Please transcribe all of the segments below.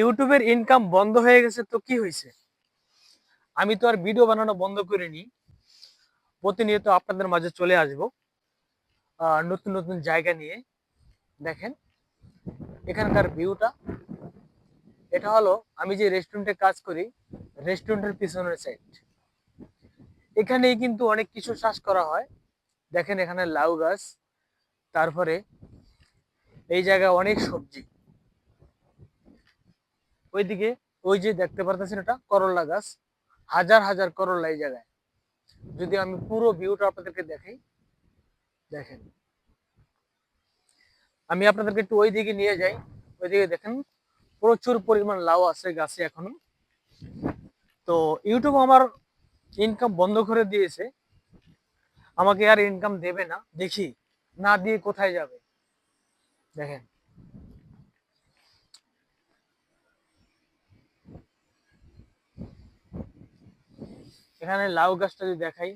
ইউটিউবের ইনকাম বন্ধ হয়ে গেছে, তো কি হয়েছে? আমি তো আর ভিডিও বানানো বন্ধ করিনি। প্রতিনিয়ত আপনাদের মাঝে চলে আসব। নতুন নতুন জায়গা নিয়ে। দেখেন, এখানকার ভিউটা এটা হলো, আমি যে রেস্টুরেন্টে কাজ করি রেস্টুরেন্টের পিছনের সাইড এখানেই কিন্তু অনেক কিছু চাষ করা হয়। দেখেন এখানে লাউ গাছ, তারপরে এই জায়গায় অনেক সবজি। ওইদিকে ওই যে দেখতে পারতেছেন এটা করলা গাছ। হাজার হাজার করলা এই জায়গায়। যদি আমি পুরো ভিউটা আপনাদেরকে দেখাই, দেখেন। আমি আপনাদেরকে একটু ওই দিকে নিয়ে যাই। ওইদিকে দেখেন, প্রচুর পরিমাণ লাউ আছে গাছে এখনও। তো ইউটিউব আমার ইনকাম বন্ধ করে দিয়েছে। আমাকে আর ইনকাম দেবে না। দেখি, না দিয়ে কোথায় যাবে? দেখেন। এখানে লাউ গাছটা যদি দেখাই,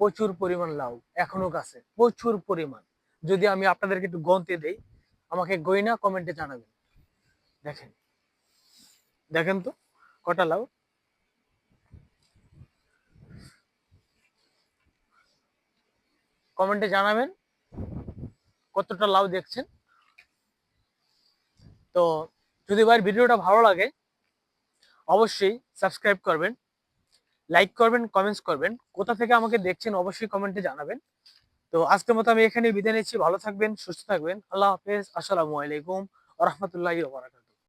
প্রচুর পরিমাণ লাউ, এখনও গাছে, প্রচুর পরিমাণ। যদি আমি আপনাদেরকে একটু গন্তে দেই, আমাকে গইনা কমেন্টে জানাবেন। দেখেন দেখেন তো, কটা লাউ? কমেন্টে জানাবেন কতটা লাউ দেখছেন। তো যদি ভাই ভিডিওটা ভালো লাগে, অবশ্যই সাবস্ক্রাইব করবেন। লাইক করবেন কমেন্টস করবেন। কোথা থেকে আমাকে দেখছেন অবশ্যই কমেন্টে জানাবেন। তো আজকের মতো আমি এখানে বিদায় নিচ্ছি। ভালো থাকবেন, সুস্থ থাকবেন। আল্লাহ হাফেজ। আসসালামু আলাইকুম রহমতুল্লাহ